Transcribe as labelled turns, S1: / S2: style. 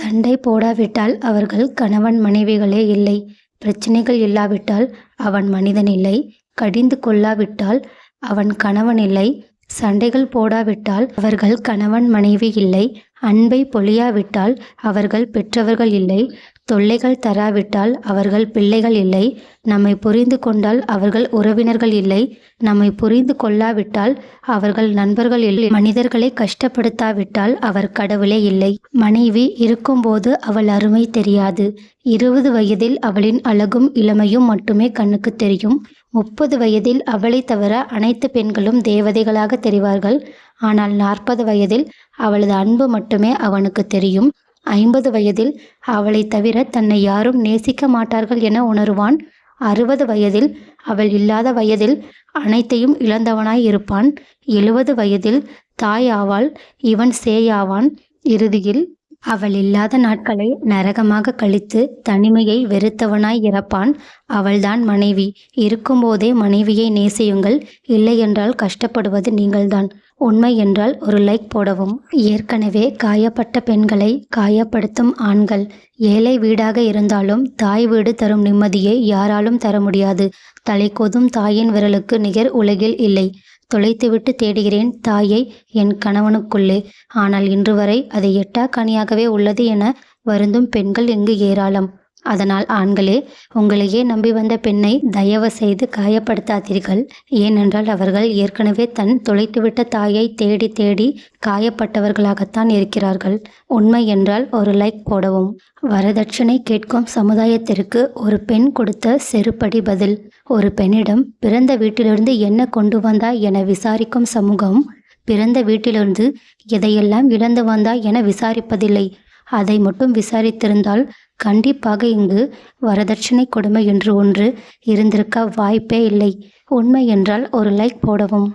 S1: சண்டை போடாவிட்டால் அவர்கள் கணவன் மனைவிகளே இல்லை. பிரச்சனைகள் இல்லாவிட்டால் அவன் மனிதன் இல்லை. கடிந்து கொள்ளாவிட்டால் அவன் கணவன் இல்லை. சண்டைகள் போடாவிட்டால் அவர்கள் கணவன் மனைவி இல்லை. அன்பை பொழியாவிட்டால் அவர்கள் பெற்றவர்கள் இல்லை தொல்லைகள் தராவிட்டால் அவர்கள் பிள்ளைகள் இல்லை நம்மை புரிந்து கொண்டால் அவர்கள் உறவினர்கள் இல்லை நம்மை புரிந்து கொள்ளாவிட்டால் அவர்கள் நண்பர்கள் இல்லை மனிதர்களை கஷ்டப்படுத்தாவிட்டால் அவர் கடவுளே இல்லை. மனைவி இருக்கும்போது அவள் அருமை தெரியாது. இருபது வயதில் அவளின் அழகும் இளமையும் மட்டுமே கண்ணுக்கு தெரியும். முப்பது வயதில் அவளை தவிர அனைத்து பெண்களும் தேவதைகளாக தெரிவார்கள். ஆனால் நாற்பது வயதில் அவளது அன்பு மட்டுமே அவனுக்கு தெரியும். ஐம்பது வயதில் அவளை தவிர தன்னை யாரும் நேசிக்க மாட்டார்கள் என உணருவான். அறுபது வயதில் அவள் இல்லாத வயதில் அனைத்தையும் இழந்தவனாய் இருப்பான். எழுபது வயதில் தாய் ஆவாள் இவன் சேயாவான் இறுதியில் அவள் இல்லாத நாட்களை நரகமாக கழித்து தனிமையை வெறுத்தவனாய் இறப்பான். அவள்தான் மனைவி. இருக்கும்போதே மனைவியை நேசியுங்கள். இல்லையென்றால் கஷ்டப்படுவது நீங்கள்தான். உண்மை என்றால் ஒரு லைக் போடவும். ஏற்கனவே காயப்பட்ட பெண்களை காயப்படுத்தும் ஆண்கள். ஏழை வீடாக இருந்தாலும் தாய் வீடு தரும் நிம்மதியை யாராலும் தர முடியாது. தலைக்கோதும் தாயின் விரலுக்கு நிகர் உலகில் இல்லை. தொலைத்துவிட்டு தேடுகிறேன் தாயை என் கணவனுக்குள்ளே. ஆனால் இன்று வரை அது எட்டா கனியாகவே உள்ளது என வருந்தும் பெண்கள் இங்கு ஏராளம். அதனால் ஆண்களே உங்களையே நம்பி வந்த பெண்ணை தயவு செய்து காயப்படுத்தாதீர்கள். ஏனென்றால் அவர்கள் ஏற்கனவே தன் தொலைத்துவிட்ட தாயை தேடி தேடி காயப்பட்டவர்களாகத்தான் இருக்கிறார்கள். உண்மை என்றால் ஒரு லைக் போடவும். வரதட்சணை கேட்கும் சமுதாயத்திற்கு ஒரு பெண் கொடுத்த செருப்படி பதில். ஒரு பெண்ணிடம் பிறந்த வீட்டிலிருந்து என்ன கொண்டு வந்தாய் என விசாரிக்கும் சமூகம் பிறந்த வீட்டிலிருந்து எதையெல்லாம் இழந்து வந்தாய் என விசாரிப்பதில்லை. அதை மட்டும் விசாரித்திருந்தால் கண்டிப்பாக இங்கு வரதட்சணை கொடுமை என்று ஒன்று இருந்திருக்க வாய்ப்பே இல்லை. உண்மை என்றால் ஒரு லைக் போடவும்.